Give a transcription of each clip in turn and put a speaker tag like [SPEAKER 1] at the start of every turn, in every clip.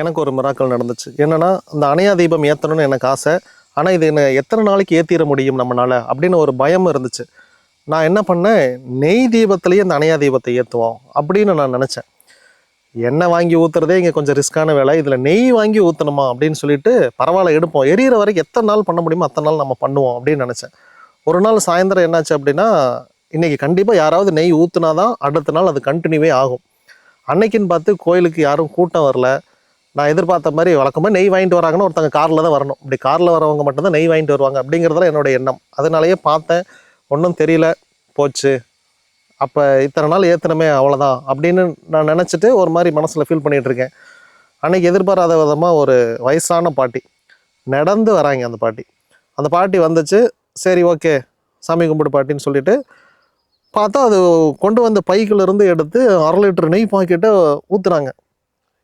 [SPEAKER 1] எனக்கு ஒரு மிராக்கள் நடந்துச்சு. என்னென்னா அந்த அணையா தீபம் ஏற்றணும்னு எனக்கு ஆசை. ஆனால் இது என்ன எத்தனை நாளைக்கு ஏற்றிட முடியும் நம்மளால் அப்படின்னு ஒரு பயம் இருந்துச்சு. நான் என்ன பண்ணேன்? நெய் தீபத்துலேயே அந்த அணையா தீபத்தை ஏற்றுவோம் அப்படின்னு நான் நினச்சேன். எண்ணெய் வாங்கி ஊற்றுறதே இங்கே கொஞ்சம் ரிஸ்க்கான வேலை. இதில் நெய் வாங்கி ஊற்றணுமா அப்படின்னு சொல்லிட்டு பரவாயில்ல எடுப்போம். எரியிற வரைக்கும் எத்தனை நாள் பண்ண முடியுமோ அத்தனை நாள் நம்ம பண்ணுவோம் அப்படின்னு நினச்சேன். ஒரு நாள் சாயந்தரம் என்னாச்சு அப்படின்னா இன்னைக்கு கண்டிப்பாக யாராவது நெய் ஊற்றுனா தான் அடுத்த நாள் அது கண்டினியூவே ஆகும். அன்னைக்குன்னு பார்த்து கோயிலுக்கு யாரும் கூட்டம் வரல. நான் எதிர்பார்த்த மாதிரி வழக்கமாக நெய் வாங்கிட்டு வராங்கன்னா ஒருத்தங்க காரில் தான் வரணும். இப்படி காரில் வரவங்க மட்டும்தான் நெய் வாங்கிட்டு வருவாங்க அப்படிங்கிறதுல என்னோட எண்ணம். அதனாலேயே பார்த்தேன் ஒன்றும் தெரியல போச்சு. அப்போ இத்தனை நாள் ஏற்றணுமே அவ்வளோதான் அப்படின்னு நான் நினச்சிட்டு ஒரு மாதிரி மனசில் ஃபீல் பண்ணிகிட்டு இருக்கேன். எதிர்பாராத விதமாக ஒரு வயசான பாட்டி நடந்து வராங்க அந்த பாட்டி. அந்த பாட்டி வந்துச்சு சரி ஓகே சாமி கும்பிடு பாட்டின்னு சொல்லிட்டு பார்த்தா அது கொண்டு வந்த பைக்கிலிருந்து எடுத்து அரை லிட்டர் நெய் பாக்கெட்டை ஊற்றுறாங்க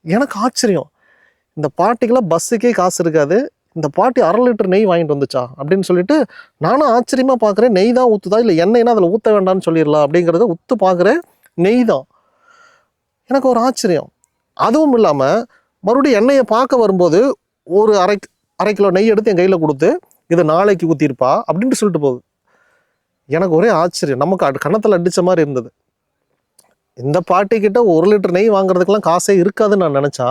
[SPEAKER 1] எனக்கு ஆச்சரியம். இந்த பாட்டிக்கெல்லாம் பஸ்ஸுக்கே காசு இருக்காது. இந்த பாட்டி அரை லிட்டர் நெய் வாங்கிட்டு வந்துச்சா? அப்படின்னு சொல்லிட்டு நானும் ஆச்சரியமாக பார்க்குறேன் நெய் தான் ஊற்றுதா இல்லை எண்ணெய்னா அதில் ஊற்ற வேண்டாம்னு சொல்லிடலாம். அப்படிங்கிறத உத்து பார்க்குறேன் நெய் தான். எனக்கு ஒரு ஆச்சரியம். அதுவும் இல்லாமல் மறுபடியும் எண்ணெயை பார்க்க வரும்போது ஒரு அரை அரை கிலோ நெய் எடுத்து என் கையில் கொடுத்து இதை நாளைக்கு ஊற்றிருப்பா அப்படின்ட்டு சொல்லிட்டு போகுது. எனக்கு ஒரே ஆச்சரியம். நமக்கு அடு கணத்தில் அடித்த மாதிரி இருந்தது. இந்த பாட்டிக்கிட்ட ஒரு லிட்டர் நெய் வாங்குறதுக்கெலாம் காசே இருக்காதுன்னு நான் நினச்சா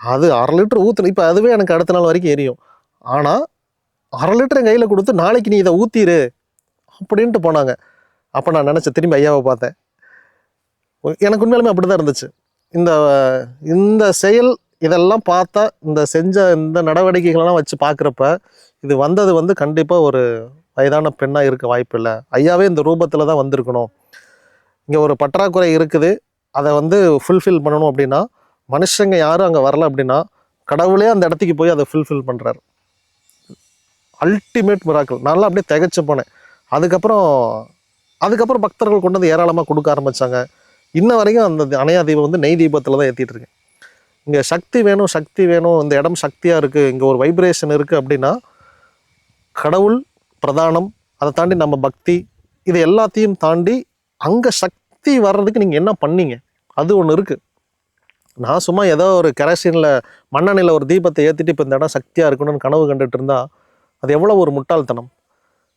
[SPEAKER 1] அது அரை லிட்டர் ஊற்றுன இப்போ அதுவே எனக்கு அடுத்த நாள் வரைக்கும் எரியும். ஆனால் அரை லிட்டர் என் கையில் கொடுத்து நாளைக்கு நீ இதை ஊற்றிரு அப்படின்ட்டு போனாங்க. அப்போ நான் நினச்ச திரும்பி ஐயாவை பார்த்தேன். எனக்கு உண்மையிலுமே அப்படி தான் இருந்துச்சு. இந்த இந்த செயல் இதெல்லாம் பார்த்தா இந்த செஞ்ச இந்த நடவடிக்கைகளெல்லாம் வச்சு பார்க்குறப்ப இது வந்தது வந்து கண்டிப்பாக ஒரு வயதான பெண்ணாக இருக்க வாய்ப்பு இல்லை. ஐயாவே இந்த ரூபத்தில் தான் வந்திருக்கணும். இங்கே ஒரு பற்றாக்குறை இருக்குது. அதை வந்து ஃபுல்ஃபில் பண்ணணும் அப்படின்னா மனுஷங்க யாரும் அங்கே வரல அப்படின்னா கடவுளே அந்த இடத்துக்கு போய் அதை ஃபுல்ஃபில் பண்ணுறாரு அல்டிமேட் மிராக்கள் நல்லா அப்படியே திகைச்சு போனேன். அதுக்கப்புறம் அதுக்கப்புறம் பக்தர்கள் கொண்டு வந்து ஏராளமாக கொடுக்க ஆரம்பித்தாங்க இன்ன வரைக்கும் அந்த அணையா தீபம் வந்து நெய் தீபத்தில் தான் ஏற்றிட்டு இருக்கேன். இங்கே சக்தி வேணும் சக்தி வேணும் இந்த இடம் சக்தியாக இருக்குது இங்கே ஒரு வைப்ரேஷன் இருக்குது அப்படின்னா கடவுள் பிரதானம் அதை தாண்டி நம்ம பக்தி இது எல்லாத்தையும் தாண்டி அங்கே சக்தி வர்றதுக்கு நீங்கள் என்ன பண்ணீங்க? அது ஒன்று இருக்குது நான் சும்மா ஏதோ ஒரு கெரசினில் மண்ணெண்ணில் ஒரு தீபத்தை ஏற்றிட்டு இப்போ இந்த இடம் சக்தியாக இருக்கணும்னு கனவு கண்டுட்டு இருந்தால் அது எவ்வளோ ஒரு முட்டாள்தனம்.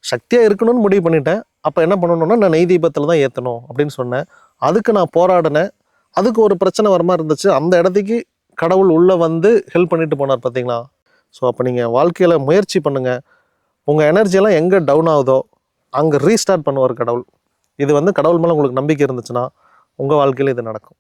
[SPEAKER 1] சக்தியாக இருக்கணும்னு முடிவு பண்ணிட்டேன். அப்போ என்ன பண்ணணும்னா நான் நெய் தீபத்தில் தான் ஏற்றணும் அப்படின்னு சொன்னேன். அதுக்கு நான் போராடினேன். அதுக்கு ஒரு பிரச்சனை வர மாதிரி இருந்துச்சு. அந்த இடத்துக்கு கடவுள் உள்ளே வந்து ஹெல்ப் பண்ணிட்டு போனார் பார்த்தீங்களா ஸோ அப்போ நீங்கள் வாழ்க்கையில் முயற்சி பண்ணுங்கள் உங்கள் எனர்ஜியெல்லாம் எங்கே டவுன் ஆகுதோ அங்கே ரீஸ்டார்ட் பண்ணுவார் கடவுள். இது வந்து கடவுள் மேலே உங்களுக்கு நம்பிக்கை இருந்துச்சுன்னா உங்கள் வாழ்க்கையில் இது நடக்கும்.